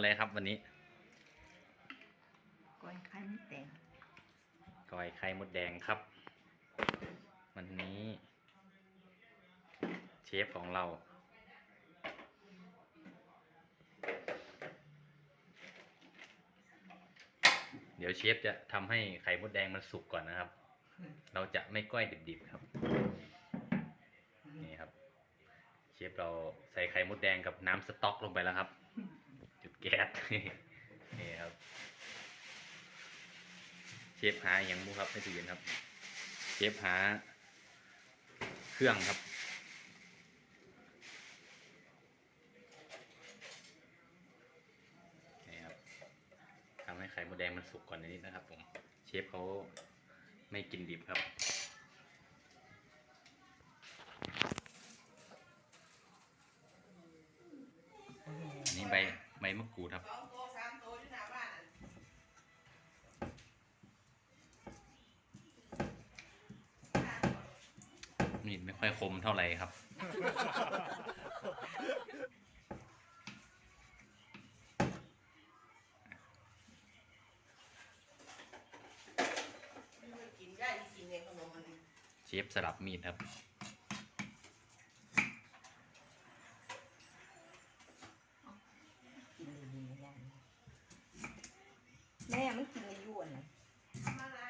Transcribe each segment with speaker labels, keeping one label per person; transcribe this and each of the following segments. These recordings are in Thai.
Speaker 1: อะไรครับวันนี้
Speaker 2: ก้อยไข่มดแดง
Speaker 1: ก้อยไข่มดแดงครับ วันนี้ เชฟของเรา เดี๋ยวเชฟจะทำให้ไข่มดแดงมันสุกก่อนนะครับ เราจะไม่ก้อยดิบๆครับนี่ครับ เชฟเราใส่ไข่มดแดงกับน้ำสต๊อกลงไปแล้วครับ จุดแก๊สนี่ครับเชฟหาอย่างบุครับไม่ตื่นครับเชฟหา เครื่องครับนี่ครับทำให้ไข่มดแดงมันสุกก่อนนิดนะครับผมเชฟเขาไม่กินดิบครับ อันนี้ใบใบมะ กรูดครับ
Speaker 3: สองตัวสามตัวอยู่หน้าบ้านน่ะ
Speaker 1: มีดไม่ค่อยคมเท่าไหร่ครับ
Speaker 3: ไม่ได้กินได้กินในขนมมันนี่
Speaker 1: เชฟสลับมีดครับ
Speaker 2: กินดีๆไม่ได้แม่มัน กินนะ
Speaker 3: ทำอะไร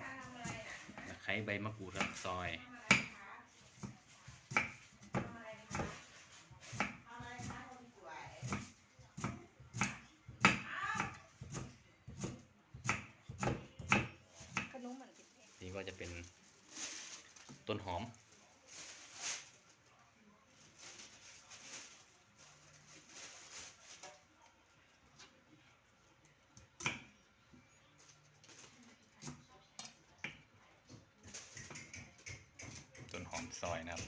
Speaker 3: ชาทำอะไรน่ะ
Speaker 1: ตะไคร้ใบมะกรูดครับซอย
Speaker 3: ทำอะไรคะทำอะไรคะทำอะไรคะคนสวยอ้า
Speaker 2: ขนมมันเป็นแพง
Speaker 1: นี่ก็จะเป็นต้นหอม ต้นหอม ซอยนะครับ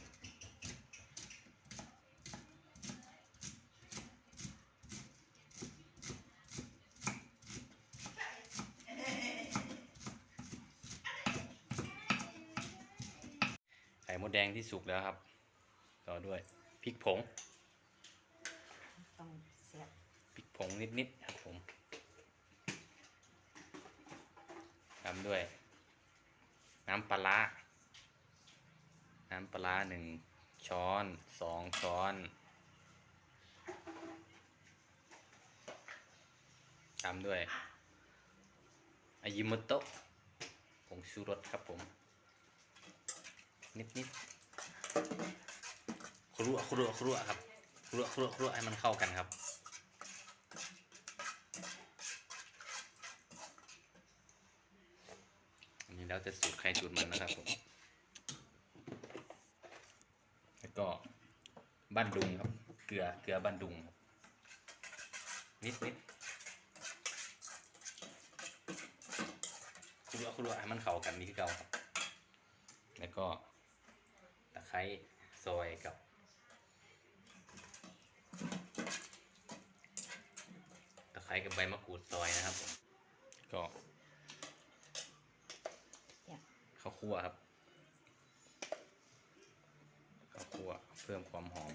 Speaker 1: ไข่มดแดงที่สุกแล้วครับ ต่อด้วยพริกผง
Speaker 2: ต้องเสียบ
Speaker 1: พริกผงนิดๆครับผมตามด้วย น้ำปลาร้า น้ำปลาหนึ่งช้อนสองช้อนตามด้วยอายิโมโตะผงชูรสครับผม นิดนิดๆครัวครัวครัวครับครัวครัวครัวให้มันเข้ากันครับ อันนี้แล้วแต่สูตรใครสูตรมันนะครับผม แล้ว ก็บ้านดุงครับ เกลือเกลือบ้านดุงครับนิดนิดครัวครัวให้มันเข้ากันนี่คือเก่าครับ แล้วก็ตะไคร้ซอยกับตะไคร้กับใบมะกรูดซอยนะครับผมก็
Speaker 2: เนี่ย
Speaker 1: ข้าวคั่วครับข้าว คั่วเพิ่มความหอม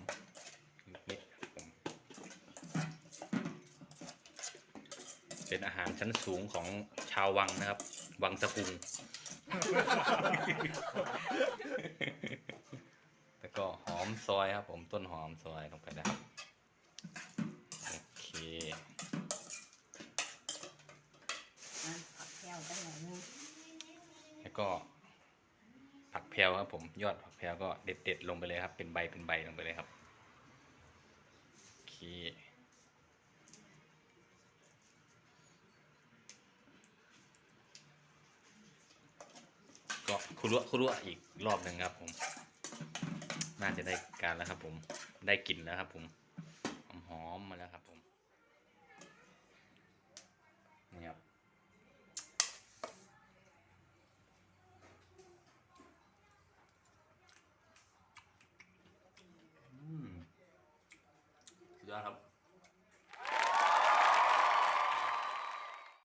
Speaker 1: นิดๆครับผมเป็นอาหารชั้นสูงของชาววังนะครับ วังสะพุงแล้วก็หอมซอยครับ ผมต้นหอมซอยลงไปนะครับ โอเค
Speaker 2: อะผักแก้วตั้งหน่อยนึง
Speaker 1: แล้วก็ ผักแพรวครับผมยอดผักแพรวก็เด็ด ๆ ลงไปเลยครับ เป็นใบเป็นใบลงไปเลยครับโอเคก็คุรัวครัวอีกรอบหนึ่งครับผม น่าจะได้การแล้วครับผมได้กลิ่นแล้วครับผมหอมๆมาแล้วครับผม อื